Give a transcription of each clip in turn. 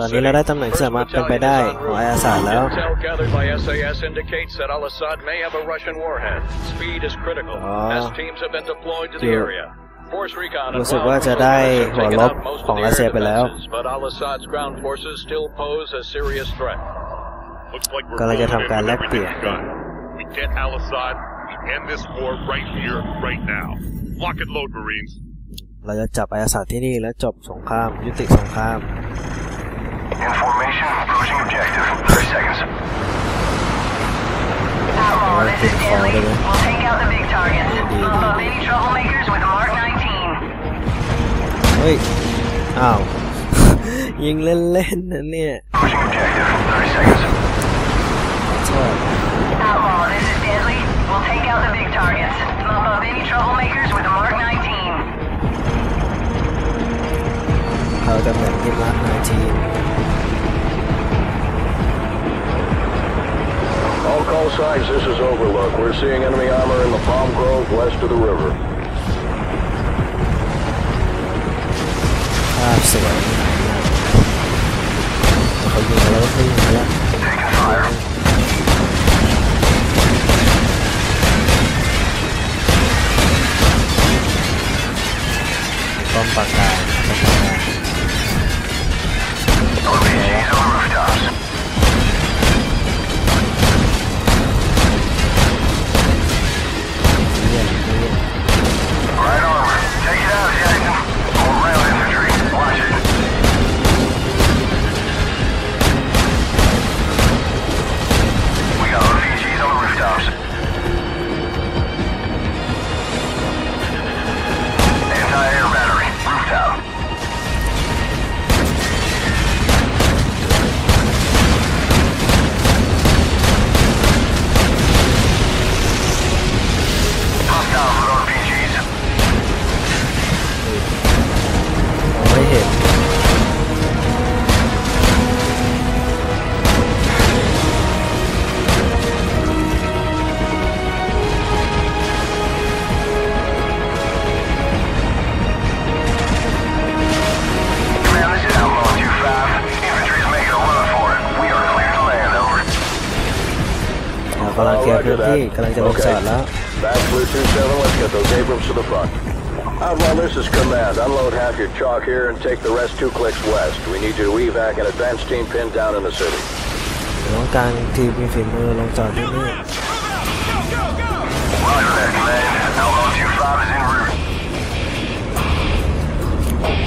ตอน city. นี้เราได้ตำแหน่งที่ First สามารถเป็นไป battalion ได้ is en ของ route. ไออาสาแล้ว Intel gathered by SAS indicates that Al-Assad may have a Russian warhead. Speed is critical, Ah. as teams have been deployed to the คือ area. Force recon and รู้สึก ground ว่าจะได้ forces have หัว taken ลบ out most of ของ the รัสเซีย air ไปแล้ว defenses, but Al-Assad's ground forces still pose a serious threat. Looks like we're กำลังจะ going ทำการ in แล with กเปลี่ยน everything we've got. We get Al-Assad, we end this war right here, right now. Lock and load, Marines. เราจะจับไออาสาที่นี่แล้วจบสงคราม ยุติสงคราม In formation, approaching objective. 30 seconds. Outlaw, this is Good call, Deadly. Deadly. We'll take out the big targets. Indeed. Bump up any troublemakers with Mark 19. เฮ้ย อ้าว ยิงเล่นๆนะเนี่ย Approaching objective. 30 seconds. ชอบ Outlaw, this is Deadly. We'll take out the big targets. Bump up any troublemakers Netherland in lap 19. All call signs, this is Overlook. We're seeing enemy armor in the Palm Grove west of the river. Absolutely. เคลียร์พื้นที่กำลังจะลงจอดแล้ว Back Blue 2-7, let's get those Abrams to the front. Outlaw, this is command. Unload half your chalk here and take the rest two clicks west. We need you to evac an advance team pinned down in the city. ต้องการทีมมีฝีมือลงจอดที่นี่ Roger that, command. Outlaw 2-5 is en route.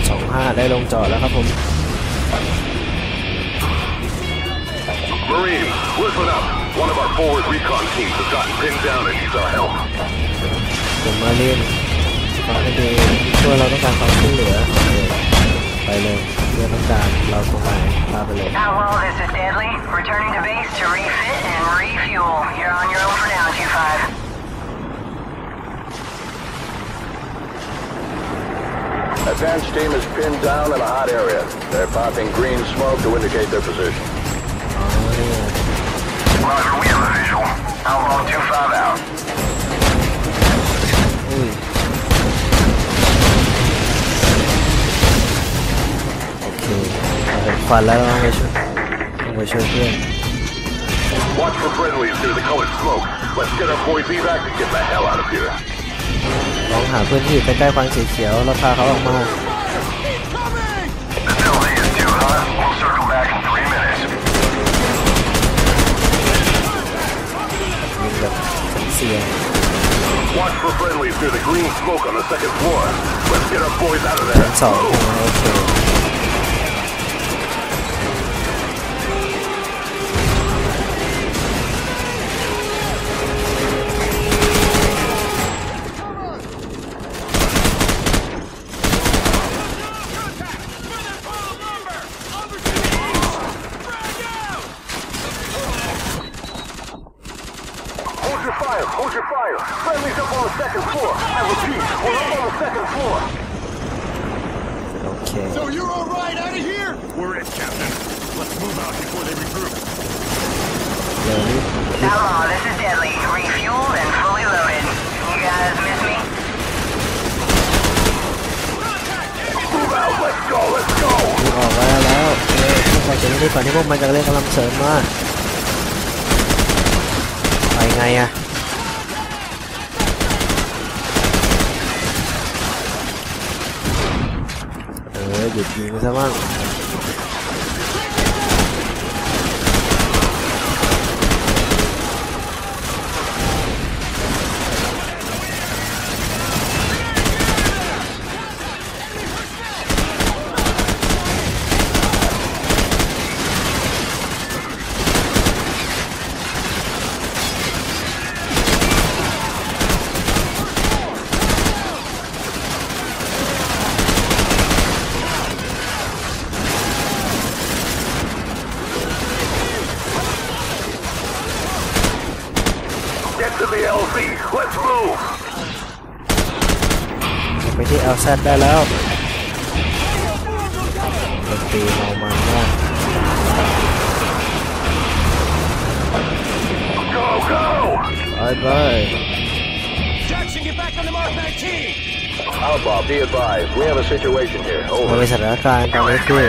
สองห้าได้ลงจอดแล้วครับผม Marines, listen up. One of our forward recon teams has gotten pinned down and needs our help. ผมมาเล่นฟังให้ดีช่วยเราต้องการความช่วยเหลือโอเคไปเลยเพื่อต้องการเราตรงไหนพาไปเลย Outlaw, this is Deadly. Returning to base to refit and refuel. You're on your own for now, 2-5. Advance team is pinned down in a hot area. They're popping green smoke to indicate their position. เราเห็นควันแล้วต้องไปช่วยต้องไปช่วยเพื่อน Watch for friendlies near the colored smoke. Let's get our boys evac and get the hell out of here. ลองหาเพื่อนที่อยู่ใกล้ๆควันสีเขียวแล้วพาเขาออกมา Facility is too hot. We'll circle back in three minutes. ยิงแบบเสียง Watch for friendlies near the green smoke on the second floor. Let's get our boys out of ชั้ there. นสองใช่ไหมโอเค you're all right out of here? We're in, Captain. Let's move out before they regroup. เดี๋ยวนี้ Outlaw, this is Deadly. Refueled and fully loaded. You guys miss me? Move out. Let's go, let's go! ยิงออกไว้แล้วเออต้องไปจากนี้ก่อนที่พวกมันจะเรียกกำลังเสริมมาไปไงอะ 我也得拼个三万了。 ไปที่ LZ ได้แล้วดนตรีเมามันมาก Go, go! ไปไป Jackson, get back on the Mark 19! Outlaw, be advised. We have a situation here. มัน Over. เป็นสถานการณ์ตอนนี้คือ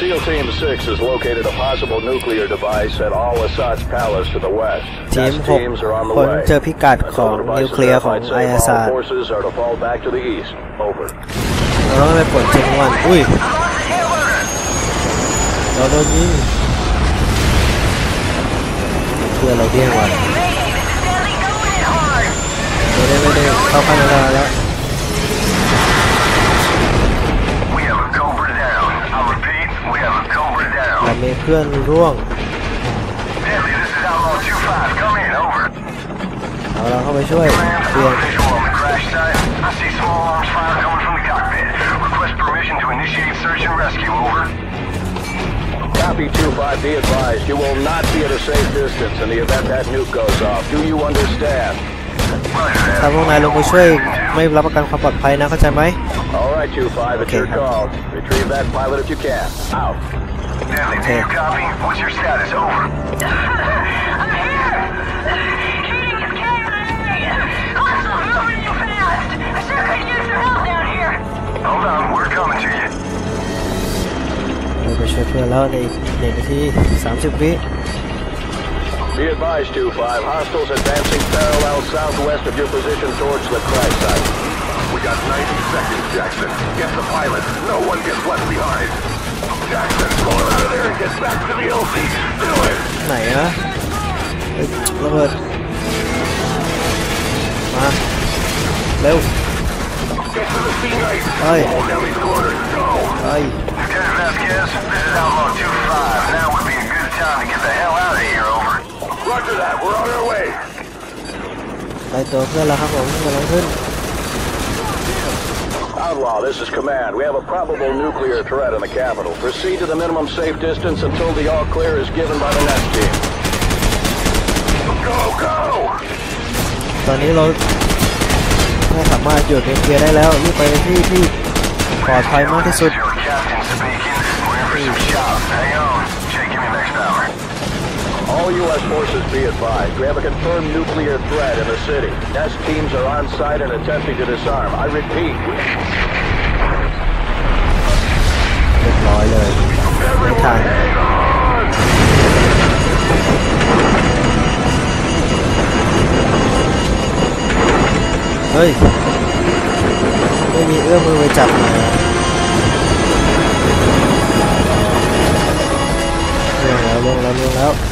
SEAL Team 6 has located a possible nuclear device at Al Assad's palace to the west. ทีม Task 6 teams are on the คน way. เจอพิกัด Until ของ the device นิว is เคลียร์ของ verified ไอ safe, อาซา all forces are to fall back to the east. Over. เราต้องไปปลดเช็ควันอุ้ย เราโดนยิงเพื่อนเราเดี้ยงว่ะ Mayday, this is Stanley going in hard. ไม่ได้ไม่ได้เข้าข้างหน้าแล้ว มีเพื่อนร่วงเอาเราเข้าไปช่วยเตียงถ้าพวกนายลงไปช่วยไม่รับประกันความปลอดภัยนะเข้าใจไหมโอเคครับ call. Retrieve that pilot if you can. Out. Deadly, do Okay. you copy? What's your status, over? I'm here. Treating his KIA. Awesome, moving you fast. I sure could use your help down here. Hold on, we're coming to you. เราไปช่วยเพื่อนแล้วในอีกหนึ่งนาที30 วิ Be advised, 2-5, hostiles advancing parallel southwest of your position towards the crash site. We got 90 seconds, Jackson. Get the pilot. No one gets left behind. này á. Lâu hơn. Mà leo ơi. Ơi. Đại tướng ra là hắc ống và nóng thân Outlaw 2-5. Now would be a good time to get the hell out of here, over. Roger that. We're on our way. ไปตัวเพื่อนแล้วครับผมกำลังขึ้น Outlaw, this is command. We have a probable nuclear threat in the capital. Proceed to the minimum safe distance until the all clear is given by the next team. Go, go! ตอนนี้เราไม่สามารถหยุดนิวเคลียร์ได้แล้วรีบไปที่ที่ปลอดภัยมากที่สุด All U.S. forces be advised. We have a confirmed nuclear threat in the city. Nest teams are on site and attempting to disarm. I repeat, we เรียบร้อยเลยไม่ทันเฮ้ย ไม่มีเอื้อมมือไปจับเลยเรื่องแล้วเรื่องแล้วเรื่องแล้ว